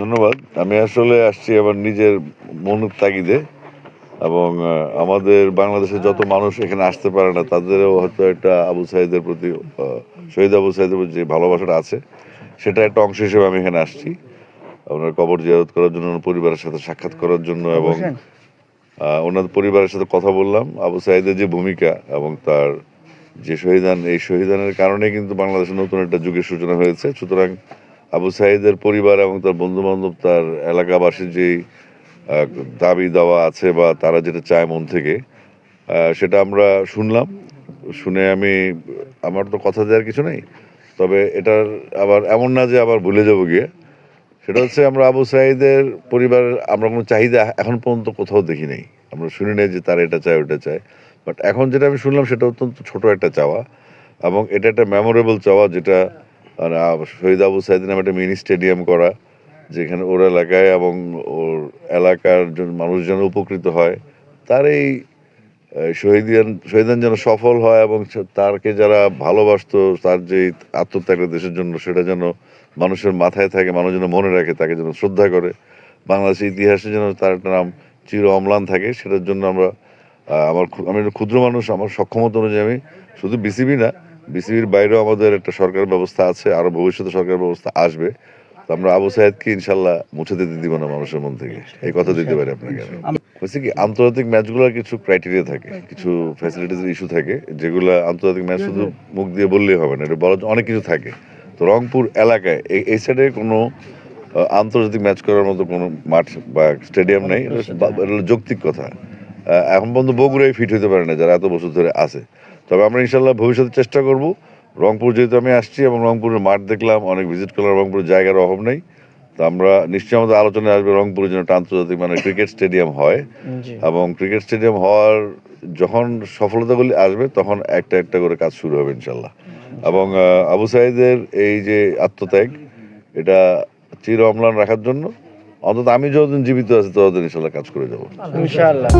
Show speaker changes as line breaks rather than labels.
ধন্যবাদ। আমি আসলে আসছি আমার নিজের মনের তাগিদে এবং আমাদের বাংলাদেশের যত মানুষ এখানে আসতে পারে না তাদেরও হয়তো একটা আবু সাইদের প্রতি শহীদ আবু সাইদের প্রতি যে ভালোবাসাটা আছে সেটা একটা অংশ হিসেবে আমি এখানে আসছি। আপনার কবর জিয়ারত করার জন্য ওনার পরিবারের সাথে সাক্ষাৎ করার জন্য এবং ওনার পরিবারের সাথে কথা বললাম। আবু সাইদের যে ভূমিকা এবং তার যে শহীদান এই শহীদানের কারণে কিন্তু বাংলাদেশে নতুন একটা যুগের সূচনা হয়েছে। সুতরাং আবু সাইদের পরিবার এবং তার বন্ধু বান্ধব তার এলাকাবাসীর যেই দাবি দেওয়া আছে বা তারা যেটা চায় মন থেকে সেটা আমরা শুনলাম। শুনে আমি, আমার তো কথা দেওয়ার কিছু নেই। তবে এটার আবার এমন না যে আবার ভুলে যাব গিয়ে। সেটা হচ্ছে আমরা আবু সাইদের পরিবার, আমরা কোনো চাহিদা এখন পর্যন্ত কোথাও দেখি নাই। আমরা শুনি নাই যে তারা এটা চায় ওটা চায়। বাট এখন যেটা আমি শুনলাম সেটা অত্যন্ত ছোট একটা চাওয়া এবং এটা একটা মেমোরেবল চাওয়া যেটা মানে, শহীদ আবু সাইদের নামে একটা মিনি স্টেডিয়াম করা যেখানে ওর এলাকায় এবং ওর এলাকার মানুষ যেন উপকৃত হয়। তার এই শহীদিয়ান শহীদান যেন সফল হয় এবং তারকে যারা ভালোবাসতো তার যে আত্মত্যাগের দেশের জন্য সেটা যেন মানুষের মাথায় থাকে মানুষ যেন মনে রাখে তাকে যেন শ্রদ্ধা করে। বাংলাদেশের ইতিহাসে যেন তার একটা নাম চির অম্লান থাকে সেটার জন্য আমরা আমার আমি ক্ষুদ্র মানুষ আমার সক্ষমতা অনুযায়ী আমি শুধু বিসিবি না বিসিবির বাইরেও আমাদের একটা সরকার ব্যবস্থা আছে আরও ভবিষ্যতে সরকার ব্যবস্থা আসবে। আমরা আবু সাহেদকে ইনশাল্লাহ মুছে দিতে দিব না মানুষের মন থেকে। এই কথা দিতে পারি আপনাকে। হচ্ছে কি আন্তর্জাতিক ম্যাচগুলোর কিছু ক্রাইটেরিয়া থাকে কিছু ফ্যাসিলিটিস ইস্যু থাকে যেগুলো আন্তর্জাতিক ম্যাচ শুধু মুখ দিয়ে বললেই হবে না এটা বলার অনেক কিছু থাকে। তো রংপুর এলাকায় এই এই সাইডে কোনো আন্তর্জাতিক ম্যাচ করার মতো কোনো মাঠ বা স্টেডিয়াম নেই যৌক্তিক কথা। এখন পর্যন্ত বগুড়াই ফিট হতে পারে না যারা এত বছর ধরে আছে। তবে আমরা ইনশাল্লাহ ভবিষ্যতে চেষ্টা করব। রংপুর যেহেতু আমি আসছি এবং রংপুরের মাঠ দেখলাম অনেক ভিজিট করলাম রংপুরের জায়গার অভাব নেই। তো আমরা নিশ্চয়ই আমাদের আলোচনায় আসবে রংপুরের জন্য একটা আন্তর্জাতিক মানে ক্রিকেট স্টেডিয়াম হয়। এবং ক্রিকেট স্টেডিয়াম হওয়ার যখন সফলতাগুলি আসবে তখন একটা একটা করে কাজ শুরু হবে ইনশাল্লাহ এবং আবু সাইদের এই যে আত্মত্যাগ এটা চির অম্লান রাখার জন্য। অন্তত আমি যতদিন জীবিত আছি ততদিন ইনশাল্লাহ কাজ করে যাব।
ইনশাআল্লাহ।